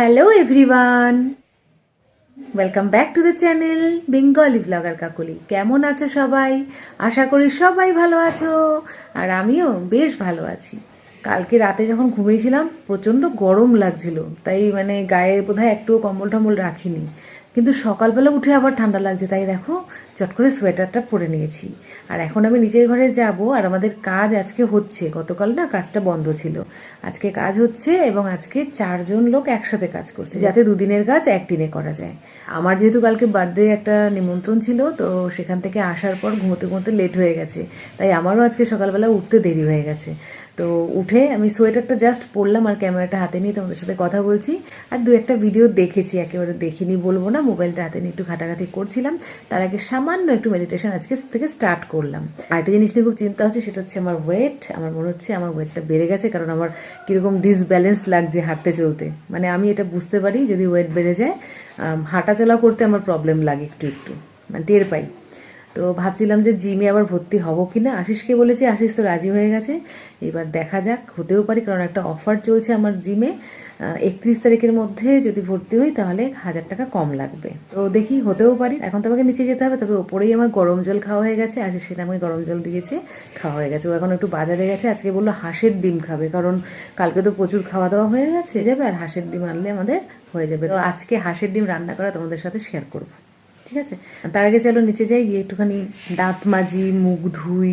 Hello everyone welcome back to the channel Bengali blogger Kakoli কেমন আছো সবাই? আশা করি সবাই ভালো আছো, আর আমিও বেশ ভালো আছি। কালকে রাতে যখন ঘুমিয়েছিলাম, প্রচণ্ড গরম লাগছিল। তাই মানে গায়ে বোধহয় একটুও কম্বল টম্বল রাখিনি। কিন্তু সকালবেলা উঠে আবার ঠান্ডা লাগছে, তাই দেখো চট করে সোয়েটারটা পরে নিয়েছি। আর এখন আমি নিজের ঘরে যাব আর আমাদের কাজ আজকে হচ্ছে, গতকাল না কাজটা বন্ধ ছিল। আজকে কাজ হচ্ছে এবং আজকে চারজন লোক একসাথে কাজ করছে, যাতে দুদিনের কাজ একদিনে করা যায়। আমার যেহেতু কালকে বার্থডে একটা নিমন্ত্রণ ছিল, তো সেখান থেকে আসার পর ঘুমোতে ঘুমোতে লেট হয়ে গেছে, তাই আমারও আজকে সকালবেলা উঠতে দেরি হয়ে গেছে। তো উঠে আমি সোয়েটারটা জাস্ট পরলাম আর ক্যামেরাটা হাতে নিয়ে তোমাদের সাথে কথা বলছি। আর দু একটা ভিডিও দেখেছি একেবারে দেখিনি বলব না মোবাইলটা হাতে নিয়ে একটু ঘাটাঘাটি করছিলাম। তার আগে সামান্য একটু মেডিটেশন আজকে থেকে স্টার্ট করলাম। আরেকটা জিনিস নিয়ে খুব চিন্তা হচ্ছে সেটা হচ্ছে আমার ওয়েট আমার মনে হচ্ছে আমার ওয়েটটা বেড়ে গেছে কারণ আমার কীরকম ডিসব্যালেন্সড লাগছে হাঁটতে চলতে। মানে আমি এটা বুঝতে পারি যদি ওয়েট বেড়ে যায় আম, হাঁটা চলা করতে আমার প্রবলেম লাগে একটু একটু। মানে টের পাই। তো ভাবছিলাম যে জিমে আবার ভর্তি হব কি না আশিসকে বলেছি, আশিস তো রাজি হয়ে গেছে। এবার দেখা যাক, হতেও পারি, কারণ একটা অফার চলছে আমার জিমে। একত্রিশ তারিখের মধ্যে যদি ভর্তি হই, তাহলে হাজার টাকা কম লাগবে। তো দেখি, হতেও পারি। এখন তো আমাকে নিচে যেতে হবে, তবে ওপরেই আমার গরম জল খাওয়া হয়ে গেছে। আশিস সেটা আমাকে গরম জল দিয়েছে, খাওয়া হয়ে গেছে। ও এখন একটু বাজারে গেছে। আজকে বলল হাঁসের ডিম খাবে, কারণ কালকে তো প্রচুর খাওয়া দাওয়া হয়ে গেছে। যাবে, আর হাঁসের ডিম আনলে আমাদের হয়ে যাবে। তো আজকে হাঁসের ডিম রান্না করা তোমাদের সাথে শেয়ার করব। ঠিক আছে? তার আগে চলো নিচে যাই, গিয়ে একটুখানি দাঁত মাজি, মুখ ধুই।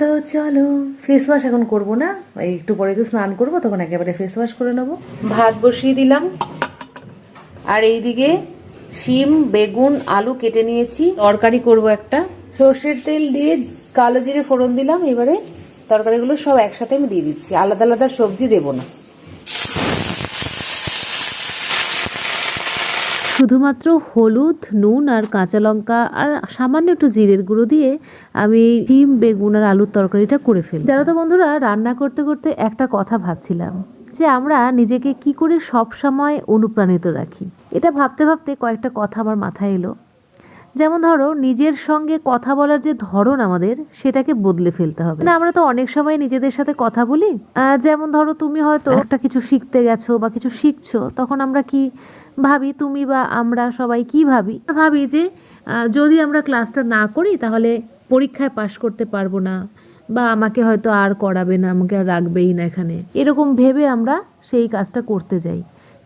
তো চলো ফেস ওয়াশ এখন করব না? একটু পরে তো স্নান করব, তখন একেবারে ফেস ওয়াশ করে নেব। ভাত বসিয়ে দিলাম। আর এইদিকে শিম, বেগুন, আলু কেটে নিয়েছি। তরকারি করব একটা। সর্ষের তেল দিয়ে কালো জিরে ফোড়ন দিলাম, এবারে তরকারিগুলো সব একসাথে আমি দিয়ে দিচ্ছি। আলাদা আলাদা সবজি দেবো না। শুধুমাত্র হলুদ, নুন আর কাঁচা লঙ্কা আর সামান্য একটু জিরের গুঁড়ো দিয়ে আমি ডিম বেগুন আর আলুর তরকারিটা করে ফেলি। যারা তো বন্ধুরা, রান্না করতে করতে একটা কথা ভাবছিলাম যে আমরা নিজেকে কি করে সব সময় অনুপ্রাণিত রাখি। এটা ভাবতে ভাবতে কয়েকটা কথা আমার মাথায় এলো। যেমন ধরো নিজের সঙ্গে কথা বলার যে ধরন আমাদের সেটাকে বদলে ফেলতে হবে। না আমরা তো অনেক সময় নিজেদের সাথে কথা বলি। যেমন ধরো তুমি হয়তো একটা কিছু শিখতে গেছো বা কিছু শিখছো তখন আমরা কি ভাবি? তুমি বা আমরা সবাই কি ভাবি? ভাবি যে যদি আমরা ক্লাসটা না করি তাহলে পরীক্ষায় পাশ করতে পারব না বা আমাকে হয়তো আর করাবে না আমাকে আর রাখবেই না এখানে। এরকম ভেবে আমরা সেই কাজটা করতে যাই।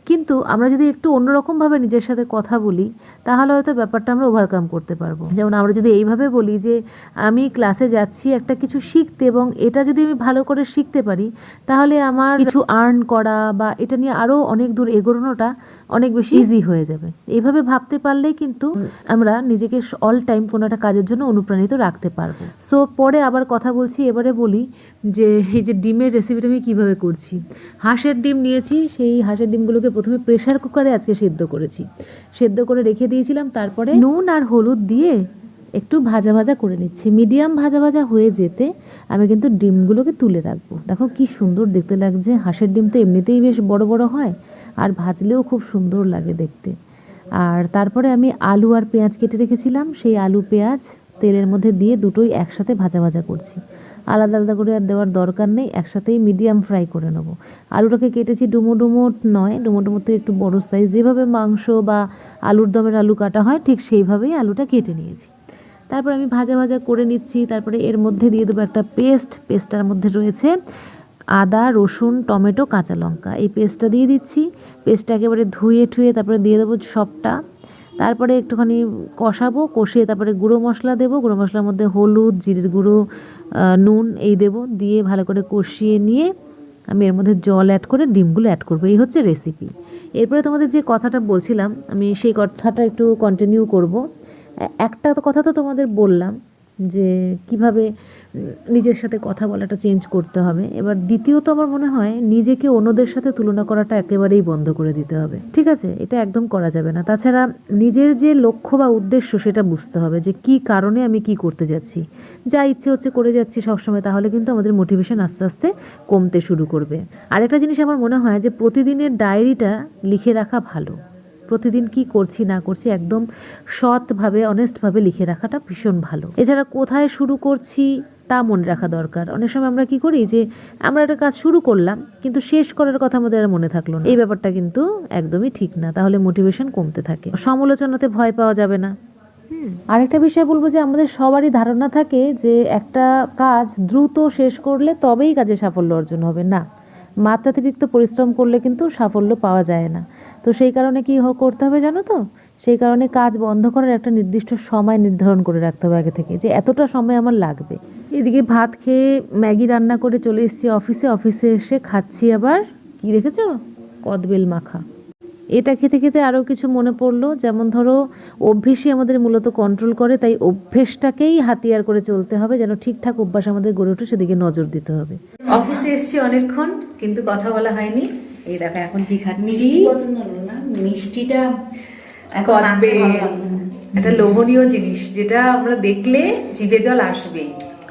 কিন্তু আমরা যদি একটু অন্যরকমভাবে নিজের সাথে কথা বলি, তাহলে হয়তো ব্যাপারটা আমরা ওভারকাম করতে পারব। যেমন আমরা যদি এইভাবে বলি যে, আমি ক্লাসে যাচ্ছি, একটা কিছু শিখতে এবং এটা যদি আমি ভালো করে শিখতে পারি, তাহলে আমার কিছু আর্ন করা বা এটা নিয়ে আরও অনেক দূর এগোনোটা অনেক বেশি ইজি হয়ে যাবে। এইভাবে ভাবতে পারলেই কিন্তু আমরা নিজেকে অল টাইম কোনো একটা কাজের জন্য অনুপ্রাণিত রাখতে পারব। সো পরে আবার কথা বলছি এবারে বলি যে এই যে ডিমের রেসিপিটা আমি কীভাবে করছি। হাঁসের ডিম নিয়েছি সেই হাঁসের ডিমগুলোকে প্রথমে প্রেশার কুকারে আজকে সেদ্ধ করেছি। সেদ্ধ করে রেখে দিয়েছিলাম তারপরে নুন আর হলুদ দিয়ে একটু ভাজা ভাজা করে নিচ্ছি। মিডিয়াম ভাজা ভাজা হয়ে যেতে আমি কিন্তু ডিমগুলোকে তুলে রাখব। দেখো কি সুন্দর দেখতে লাগছে। হাঁসের ডিম তো এমনিতেই বেশ বড় বড় হয়। আর ভাজলেও খুব সুন্দর লাগে দেখতে। আর তারপরে আমি আলু আর পেঁয়াজ কেটে রেখেছিলাম। সেই আলু, পেঁয়াজ তেলের মধ্যে দিয়ে দুটোই একসাথে ভাজা ভাজা করছি। আলাদা আলাদা করে আর দেওয়ার দরকার নেই, একসাথেই মিডিয়াম ফ্রাই করে নেব। আলুটাকে কেটেছি ডুমো ডুমো নয়, ডুমো ডুমোতে একটু বড় সাইজ যেভাবে মাংস বা আলুর দমের আলু কাটা হয়, ঠিক সেইভাবেই আলুটা কেটে নিয়েছি। তারপর আমি ভাজা ভাজা করে নিচ্ছি। তারপরে এর মধ্যে দিয়ে দেবো একটা পেস্ট। পেস্টটার মধ্যে রয়েছে আদা, রসুন, টমেটো, কাঁচা লঙ্কা। এই পেস্টটা দিয়ে দিচ্ছি। পেস্টটা একেবারে ধুয়ে ঠুয়ে তারপরে দিয়ে দেবো সবটা। তারপরে একটুখানি কষাবো, কষিয়ে তারপরে গুঁড়ো মশলা দেবো। গুঁড়ো মশলার মধ্যে হলুদ, জিরের গুঁড়ো নুন এই দেবো। দিয়ে ভালো করে কষিয়ে নিয়ে আমি এর মধ্যে জল অ্যাড করে ডিমগুলো অ্যাড করব। এই হচ্ছে রেসিপি এরপরে তোমাদের যে কথাটা বলছিলাম, আমি সেই কথাটা একটু কন্টিনিউ করব। একটা কথা তো তোমাদের বললাম যে কীভাবে নিজের সাথে কথা বলাটা চেঞ্জ করতে হবে। এবার দ্বিতীয়ত আমার মনে হয়, নিজেকে অন্যদের সাথে তুলনা করাটা একেবারেই বন্ধ করে দিতে হবে। ঠিক আছে? এটা একদম করা যাবে না। তাছাড়া নিজের যে লক্ষ্য বা উদ্দেশ্য সেটা বুঝতে হবে যে কি কারণে আমি কি করতে যাচ্ছি। যা ইচ্ছে হচ্ছে করে যাচ্ছি সবসময়, তাহলে কিন্তু আমাদের মোটিভেশন আস্তে আস্তে কমতে শুরু করবে। আরেকটা জিনিস আমার মনে হয় যে প্রতিদিনের ডায়েরিটা লিখে রাখা ভালো। প্রতিদিন কি করছি, না করছি একদম সৎভাবে অনেস্টভাবে লিখে রাখাটা ভীষণ ভালো। এছাড়া কোথায় শুরু করছি তা মনে রাখা দরকার। অনেক সময় আমরা কি করি যে, আমরা একটা কাজ শুরু করলাম, কিন্তু শেষ করার কথা আমাদের আর মনে থাকল না। এই ব্যাপারটা কিন্তু একদমই ঠিক না, তাহলে মোটিভেশন কমতে থাকে। সমালোচনাতে ভয় পাওয়া যাবে না। আরেকটা বিষয় বলব যে, আমাদের সবারই ধারণা থাকে যে, একটা কাজ দ্রুত শেষ করলে তবেই কাজে সাফল্য অর্জন হবে। না, মাত্রাতিরিক্ত পরিশ্রম করলে কিন্তু সাফল্য পাওয়া যায় না। তো সেই কারণে কি করতে হবে জানো তো? সেই কারণে কাজ বন্ধ করার একটা নির্দিষ্ট সময় নির্ধারণ করে রাখতে হবে আগে থেকে যে এতটা সময় আমার লাগবে। এদিকে ভাত খেয়ে ম্যাগি রান্না করে চলে এসেছি অফিসে অফিসে এসে খাচ্ছি আবার কি দেখেছ? কদবেল মাখা। এটা খেতে খেতে আরও কিছু মনে পড়ল যেমন ধরো অভ্যেসই আমাদের মূলত কন্ট্রোল করে তাই অভ্যেসটাকেই হাতিয়ার করে চলতে হবে যেন ঠিকঠাক অভ্যাস আমাদের গড়ে ওঠে সেদিকে নজর দিতে হবে। অফিসে এসেছি অনেকক্ষণ কিন্তু কথা বলা হয়নি। এই দেখো এখন কি খাচ্ছি। মিষ্টিটা না। একটা লোভনীয় জিনিস যেটা আমরা দেখলে জিভে জল আসবে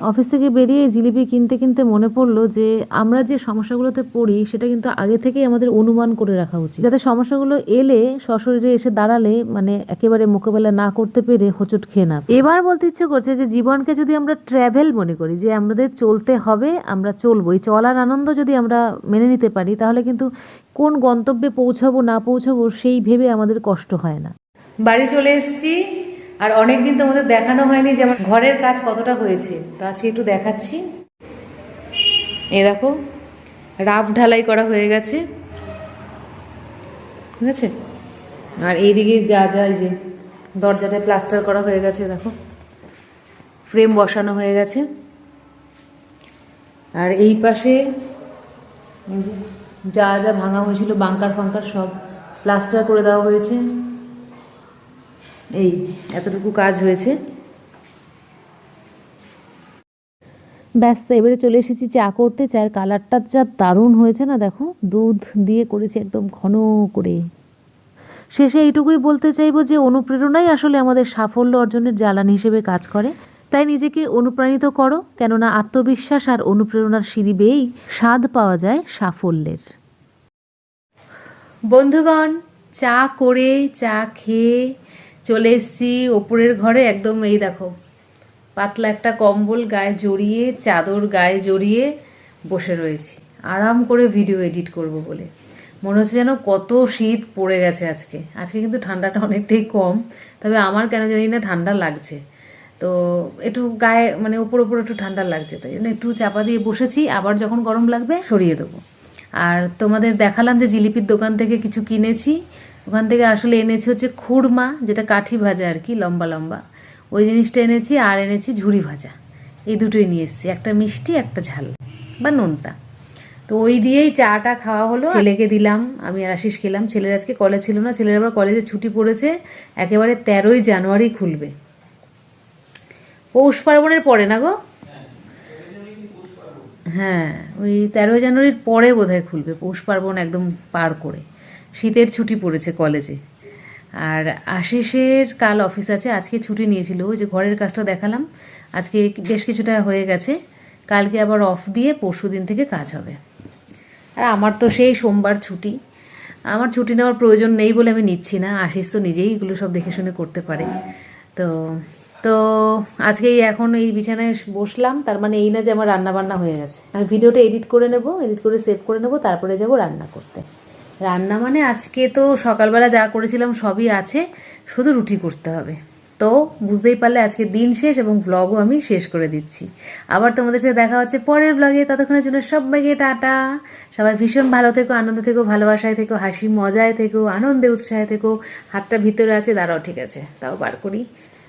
অফিস থেকে বেরিয়ে জিলিপি কিনতে কিনতে মনে পড়ল যে আমরা যে সমস্যাগুলোতে পড়ি সেটা কিন্তু আগে থেকেই আমাদের অনুমান করে রাখা উচিত। যাতে সমস্যাগুলো এলে সশরীরে এসে দাঁড়ালে মানে একেবারে মোকাবেলা না করতে পেরে হোঁচট খেয়ে না এবার বলতে ইচ্ছে করছে যে জীবনকে যদি আমরা ট্র্যাভেল মনে করি যে আমাদের চলতে হবে আমরা চলবো। এই চলার আনন্দ যদি আমরা মেনে নিতে পারি তাহলে কিন্তু কোন গন্তব্যে পৌঁছাবো, না পৌঁছাবো, সেই ভেবে আমাদের কষ্ট হয় না। বাড়ি চলে এসেছি, আর অনেকদিন তোমাদের দেখানো হয়নি যে আমার ঘরের কাজ কতটা হয়েছে। তো আজকে একটু দেখাচ্ছি। এই দেখো, রাফ ঢালাই করা হয়ে গেছে। ঠিক আছে? আর এইদিকে যা যা যে দরজাটায় প্লাস্টার করা হয়ে গেছে, দেখো। ফ্রেম বসানো হয়ে গেছে। আর এই পাশে যে যা ভাঙা হয়েছিল বাঙ্কার ফাঙ্কার সব প্লাস্টার করে দেওয়া হয়েছে। এই, এতটুকু কাজ হয়েছে। ব্যাস, এবারে চলে এসেছি চা করতে। চায়ের কালারটা যা দারুণ হয়েছে না, দেখো, দুধ দিয়ে করেছি একদম ঘন করে। শেষে এইটুকুই বলতে চাইব যে, অনুপ্রেরণাই আসলে আমাদের সাফল্য অর্জনের জ্বালানি হিসেবে কাজ করে। তাই নিজেকে অনুপ্রাণিত করো, কেননা আত্মবিশ্বাস আর অনুপ্রেরণার সিঁড়ি বেয়েই স্বাদ পাওয়া যায় সাফল্যের। বন্ধুগণ, চা করে, চা খেয়ে চলে এসেছি ওপরের ঘরে। একদম এই দেখো, পাতলা একটা কম্বল গায়ে জড়িয়ে, চাদর গায়ে জড়িয়ে বসে রয়েছি। আরাম করে ভিডিও এডিট করব বলে। মনে হচ্ছে যেন কত শীত পড়ে গেছে আজকে। আজকে কিন্তু ঠান্ডাটা অনেকটাই কম, তবে আমার কেন জানি না ঠান্ডা লাগছে। তো একটু গায়ে মানে উপর উপর একটু ঠান্ডা লাগছে, তাই জন্য একটু চাপা দিয়ে বসেছি, আবার যখন গরম লাগবে সরিয়ে দেবো। আর তোমাদের দেখালাম যে জিলিপির দোকান থেকে কিছু কিনেছি, ওখান থেকে আসলে এনেছি হচ্ছে খুরমা, যেটা কাঠি ভাজা আর কি, লম্বা লম্বা। ওই জিনিসটা এনেছি আর এনেছি ঝুড়ি ভাজা। এই দুটোই নিয়ে এসেছি, একটা মিষ্টি, একটা ঝাল বা নোনতা। তো ওই দিয়েই চাটা খাওয়া হলো, ছেলেকে দিলাম, আমি আর আশিস খেলাম। ছেলের আজকে কলেজ ছিল না, ছেলের আবার কলেজে ছুটি পড়েছে, একেবারে তেরোই জানুয়ারি খুলবে। পৌষ পার্বণের পরে না গো? হ্যাঁ ওই তেরোই জানুয়ারির পরে বোধহয় খুলবে, পৌষ পার্বণ একদম পার করে। শীতের ছুটি পড়েছে কলেজে। আর আশিসের কাল অফিস আছে, আজকে ছুটি নিয়েছিল, ওই যে ঘরের কাজটা দেখালাম, আজকে বেশ কিছুটা হয়ে গেছে, কালকে আবার অফ দিয়ে পরশু দিন থেকে কাজ হবে। আর আমার তো সেই সোমবার ছুটি, আমার ছুটি নেওয়ার প্রয়োজন নেই বলে আমি নিচ্ছি না, আশিস তো নিজেই এগুলো সব দেখে শুনে করতে পারে। তো তো আজকে এখন এই বিছানায় বসলাম, তার মানে এই না যে আমার রান্না বান্না হয়ে গেছে। আমি ভিডিওটা এডিট করে নেব, এডিট করে সেভ করে নেব, তারপরে যাব রান্না করতে। রান্না মানে আজকে তো সকালবেলা যা করেছিলাম সবই আছে, শুধু রুটি করতে হবে। তো বুঝতেই পারলে আজকে দিন শেষ এবং ব্লগও আমি শেষ করে দিচ্ছি। আবার তোমাদের সাথে দেখা হচ্ছে পরের ব্লগে ততক্ষণের জন্য সবাইকে টাটা। সবাই ভীষণ ভালো থেকো, আনন্দ থেকো, ভালোবাসায় থেকো, হাসি মজায় থেকো, আনন্দে উৎসাহে থেকো, হাতটা ভিতরে আছে, দাঁড়াও, ঠিক আছে, তাও বার করি।